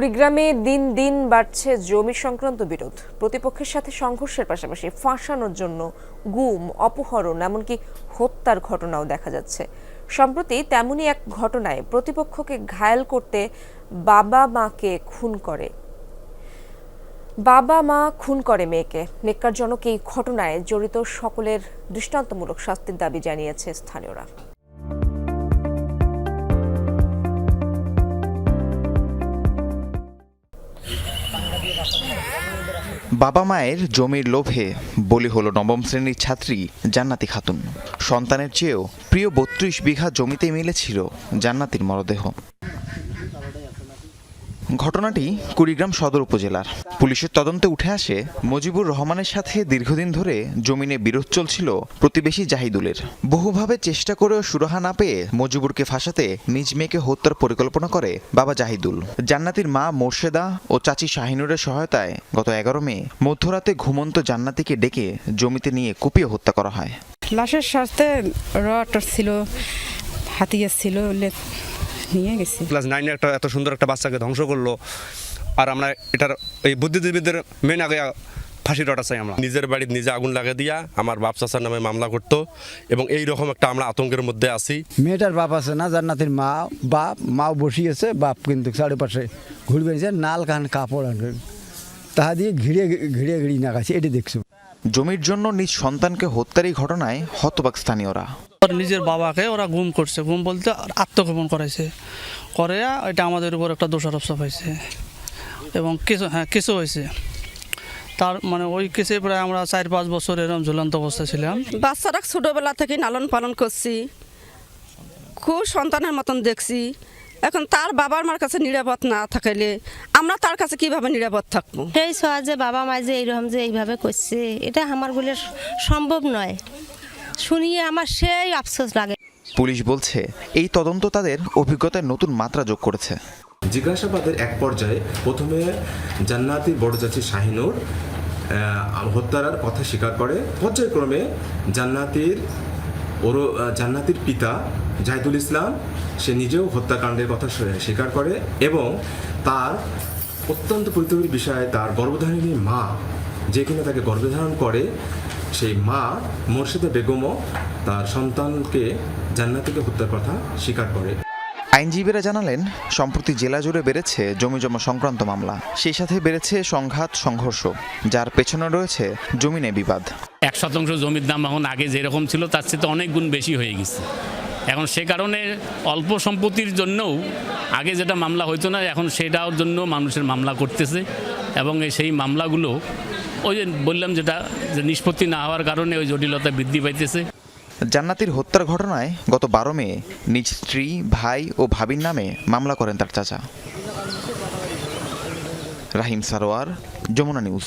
কুড়িগ্রামে দিন দিন বাড়ছে জমি সংক্রান্ত বিরোধ। প্রতিপক্ষের সাথে সংঘর্ষের পাশাপাশি ফাঁসানোর জন্য গুম, অপহরণ, এমনকি হত্যার ঘটনাও দেখা যাচ্ছে। সম্প্রতি তেমনই এক ঘটনায় প্রতিপক্ষকে ঘায়েল করতে বাবা মাকে খুন করে। বাবা মা খুন করে মেয়েকে। নেককারজনক এই ঘটনায় জড়িত সকলের দৃষ্টান্তমূলক শাস্তির দাবি জানিয়েছে স্থানীয়রা। বাবা মায়ের জমির লোভে বলি হলো নবম শ্রেণির ছাত্রী জান্নাতি খাতুন। সন্তানের চেয়েও প্রিয় বত্রিশ বিঘা জমিতে মিলেছিল জান্নাতির মরদেহ। ঘটনাটি কুড়িগ্রাম সদর উপজেলার। পুলিশের তদন্তে উঠে আসে মজিবুর রহমানের সাথে দীর্ঘদিন ধরে জমিনে বিরোধ চলছিল প্রতিবেশী জাহিদুলের। বহুভাবে চেষ্টা করেও সুরাহা না পেয়ে মজিবুরকে ফাঁসাতে নিজ মেয়েকে হত্যার পরিকল্পনা করে বাবা জাহিদুল। জান্নাতির মা মোর্শেদা ও চাচি শাহিনুরের সহায়তায় গত এগারো মে মধ্যরাতে ঘুমন্ত জান্নাতিকে ডেকে জমিতে নিয়ে কুপিয়ে হত্যা করা হয়। লাশের সাথে রড ছিল হাতিয়ার ছিল নিয়ে গেছি। ক্লাস নাইনে একটা এত সুন্দর একটা বাচ্চাকে ধ্বংস করল। আর আমরা এটার এই বুদ্ধিজীবীদের মেন আগে ফাঁসি রটা চাই আমরা। নিজের বাড়িতে নিজে আগুন লাগিয়ে দিয়া আমার বাপ চাচার নামে মামলা করতো এবং এই রকম একটা আমরা আতঙ্কের মধ্যে আছি। মেয়েটার বাপ আছে না জান্নাতের মা বাপ মাও বসিয়েছে বাপ কিন্তু চারিপাশে ঘুরে বেরিয়েছে নাল কান কাপড় আনবে। তাহা দিয়ে ঘিরে ঘিরে ঘিরে নাগাছে এটি দেখছ। জমির জন্য নিজ সন্তানকে হত্যার এই ঘটনায় হতবাক স্থানীয়রা। ওর নিজের বাবাকে ওরা গুম করছে। গুম বলতে আত্মগোপন করাইছে। করে এটা আমাদের উপর একটা দোষারোপ চাপাইছে। এবং কিছু হ্যাঁ কিছু হয়েছে। তার মানে ওই কেসে প্রায় আমরা চার পাঁচ বছর এরকম ঝুলন্ত অবস্থায় ছিলাম। বাচ্চাটা ছোটোবেলা থেকে লালন পালন করছি। খুব সন্তানের মতন দেখছি। এখন তার বাবার মার কাছে নিরাপদ না থাকলে আমরা তার কাছে কীভাবে নিরাপদ থাকব? সেই ছোঁয়া যে বাবা মা যে এইরকম যে এইভাবে করছে এটা আমার বলে সম্ভব নয়। শুনিয়ে আমার সেই আফসোস লাগে। পুলিশ বলছে এই তদন্ত তাদের অভিজ্ঞতায় নতুন মাত্রা যোগ করেছে। জিজ্ঞাসাবাদের এক পর্যায়ে প্রথমে জান্নাতির বড় চাচি শাহিনুর হত্যার কথা স্বীকার করে। পর্যায়ক্রমে জান্নাতির ওর জান্নাতির পিতা জাহিদুল ইসলাম, সে নিজেও হত্যাকাণ্ডের কথা স্বী- স্বীকার করে এবং তার অত্যন্ত পরিতবের বিষয়ে তার গর্ভধারিণী মা, যে কিনা তাকে গর্ভধারণ করে, সেই মা মোর্শেদা বেগমও তার সন্তানকে জান্নাতিকে হত্যার কথা স্বীকার করে। আইনজীবীরা জানালেন, সম্প্রতি জেলা জুড়ে বেড়েছে জমিজমা সংক্রান্ত মামলা। সেই সাথে বেড়েছে সংঘাত, সংঘর্ষ, যার পেছনে রয়েছে জমিনে বিবাদ। এক শতাংশ জমির দাম এখন আগে যেরকম ছিল, তার চেয়ে তো অনেক গুণ বেশি হয়ে গেছে। এখন সে কারণে অল্প সম্পত্তির জন্যও আগে যেটা মামলা হইতো না, এখন সেটার জন্য মানুষের মামলা করতেছে এবং সেই মামলাগুলো ওই যে বললাম যেটা, যে নিষ্পত্তি না হওয়ার কারণে ওই জটিলতা বৃদ্ধি পাইতেছে। জান্নাতির হত্যার ঘটনায় গত বারো মে নিজ স্ত্রী, ভাই ও ভাবির নামে মামলা করেন তার চাচা। রাহিম সারোয়ার, যমুনা নিউজ।